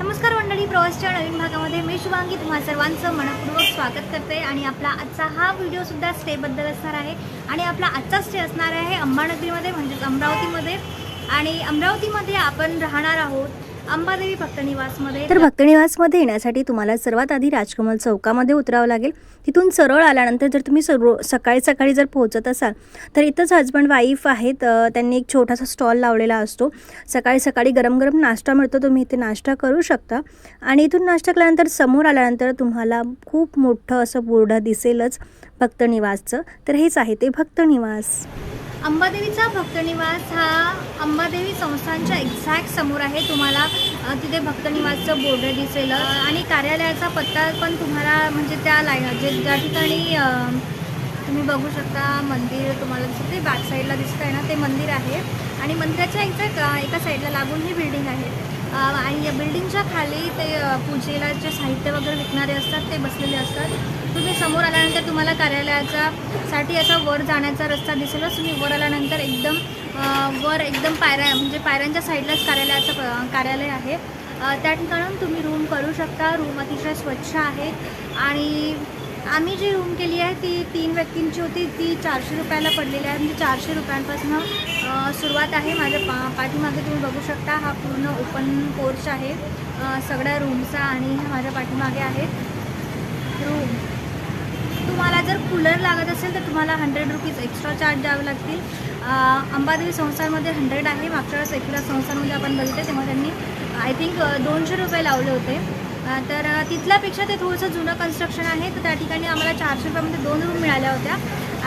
नमस्कार मंडळी प्रवासच्या नवीन भागामध्ये मी शुभांगी तुम्हा सर्वांचं मनपूर्वक स्वागत करते आणि आपला आजचा हा व्हिडिओसुद्धा स्टेबद्दल असणार आहे. आणि आपला आजचा स्टे असणार आहे अंबानगरीमध्ये म्हणजेच अमरावतीमध्ये. आणि अमरावतीमध्ये आपण राहणार आहोत. अंबादेवी भक्तनिवासमध्ये तर भक्तनिवासमध्ये येण्यासाठी तुम्हाला सर्वात आधी राजकमल चौकामध्ये उतरावं लागेल. तिथून सरळ आल्यानंतर जर तुम्ही सर्व सकाळी सकाळी जर पोहोचत असाल तर इथंच हजबंड वाईफ आहेत. त्यांनी एक छोटासा स्टॉल लावलेला असतो. सकाळी सकाळी गरम गरम नाश्ता मिळतो. तुम्ही इथे नाश्ता करू शकता. आणि इथून नाश्ता केल्यानंतर समोर आल्यानंतर तुम्हाला खूप मोठं असं बोर्ड दिसेलच भक्तनिवासचं तर हेच आहे ते भक्तनिवास अंबादेवीचा भक्तनिवास हा अंबादेवी संस्थांच्या एक्झॅक्ट समोर आहे. तुम्हाला तिथे भक्तनिवासचं बोर्ड दिसेल. आणि कार्यालयाचा पत्ता पण तुम्हाला म्हणजे त्या लाईन जे ज्या ठिकाणी तुम्ही बघू शकता मंदिर तुम्हाला दिसत. ते बॅक साईडला दिसत आहे ना ते मंदिर आहे. आणि मंदिराच्या एक्झॅक्ट एका साईडला लागून ही बिल्डिंग आहे. आणि या बिल्डिंगच्या खाली ते पूजेला जे साहित्य वगैरे विकणारे असतात ते बसलेले असतात. तुम्ही समोर आल्यानंतर तुम्हाला कार्यालयाचा साठी असा वर जाण्याचा रस्ता दिसेलच तुम्ही वर आल्यानंतर एकदम वर एकदम पायऱ्या म्हणजे पायऱ्यांच्या साईडलाच कार्यालयाचं कार्यालय आहे. त्या ठिकाणून तुम्ही रूम करू शकता. रूम अतिशय स्वच्छ आहे. आणि आम्ही जी रूम केली आहे ती तीन व्यक्तींची होती. ती चारशे रुपयाला पडलेली आहे. म्हणजे चारशे रुपयांपासून सुरुवात आहे माझ्या पा पाठीमागे तुम्ही बघू शकता हा पूर्ण ओपन पोर्च आहे. सगळ्या रूमचा आणि माझ्या पाठीमागे आहे. रूम तुम्हाला जर कूलर लागत असेल तर तुम्हाला हंड्रेड रुपीज एक्स्ट्रा चार्ज द्यावे लागतील. अंबादेवी संस्थांमध्ये हंड्रेड आहे. मागच्या वेळेस एकला संस्थांमध्ये आपण बघितलं तेव्हा त्यांनी आय थिंक दोनशे रुपये लावले होते. तर तिथल्यापेक्षा ते थोडंसं जुनं कन्स्ट्रक्शन आहे. तर त्या ठिकाणी आम्हाला चारशे रुपयामध्ये दोन रूम मिळाल्या होत्या.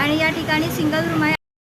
आणि या ठिकाणी सिंगल रूम आहे.